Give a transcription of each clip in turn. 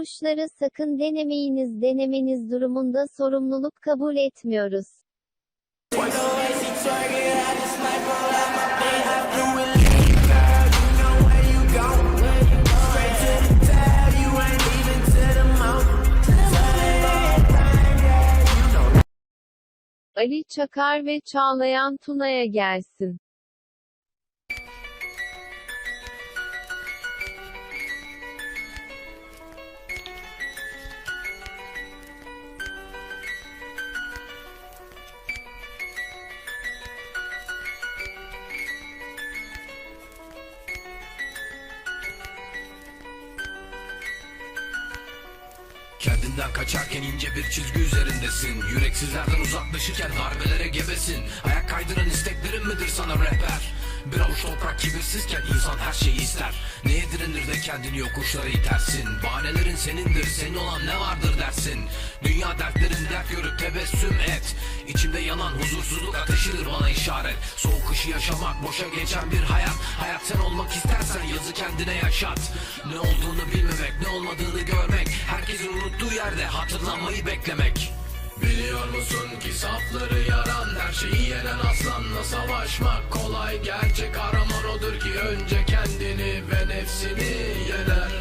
vuruşları sakın denemeyiniz denemeniz durumunda sorumluluk kabul etmiyoruz. Ali Çakar ve Çağlayan Tuna'ya gelsin. Kendinden kaçarken ince bir çizgi üzerindesin. Yüreksizlerden uzaklaşırken darbelere gebesin. Ayak kaydıran isteklerin midir sana rehber? Bir avuç toprak kibirsizken insan her şeyi ister. Neye direnir de kendini yokuşlara itersin. Bahanelerin senindir senin olan ne vardır dersin. Dünya dertlerin dert görüp tebessüm et. İçimde yanan huzursuzluk ateşidir bana işaret. Soğuk kışı yaşamak boşa geçen bir hayat. Hayat sen olmak istersen yazı kendine yaşat. Ne olduğunu bilmemek ne olmadığını görmek Herkesin unuttuğu yerde hatırlanmayı beklemek. Biliyor musun ki safları yaran Her şeyi yenen aslanla savaşmak kolay. Gerçek kahraman odur ki önce kendini ve nefsini yener.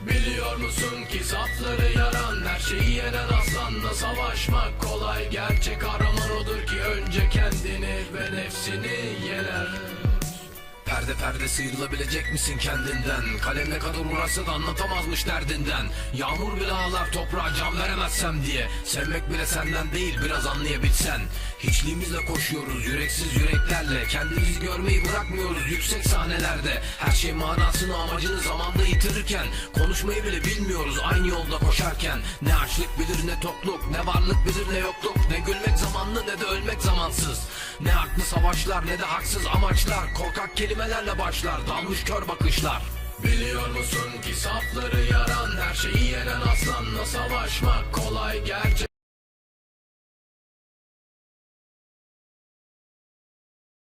Biliyor musun ki safları yaran Her şeyi yenen aslanla savaşmak kolay. Gerçek Perde perde sıyrılabilecek misin kendinden? Kalem ne kadar uğraşsa da anlatamazmış derdinden. Yağmur bile ağlar toprağa can veremezsem diye. Sevmek bile senden değil biraz anlayabilsen. Hiçliğimizle koşuyoruz yüreksiz yüreklerle. Kendimizi görmeyi bırakmıyoruz yüksek sahnelerde. Her şey manasını amacını zamanda yitirirken. Konuşmayı bile bilmiyoruz aynı yolda koşarken. Ne açlık bilir ne tokluk Ne varlık bilir ne yokluk. Ne gülmek zamanlı ne de ölmek zamansız. Ne haklı savaşlar ne de haksız amaçlar. Korkak kelimelerle başlar dalmış kör bakışlar. Biliyor musun ki safları yaran Her şeyi yenen aslanla savaşmak kolay gerçek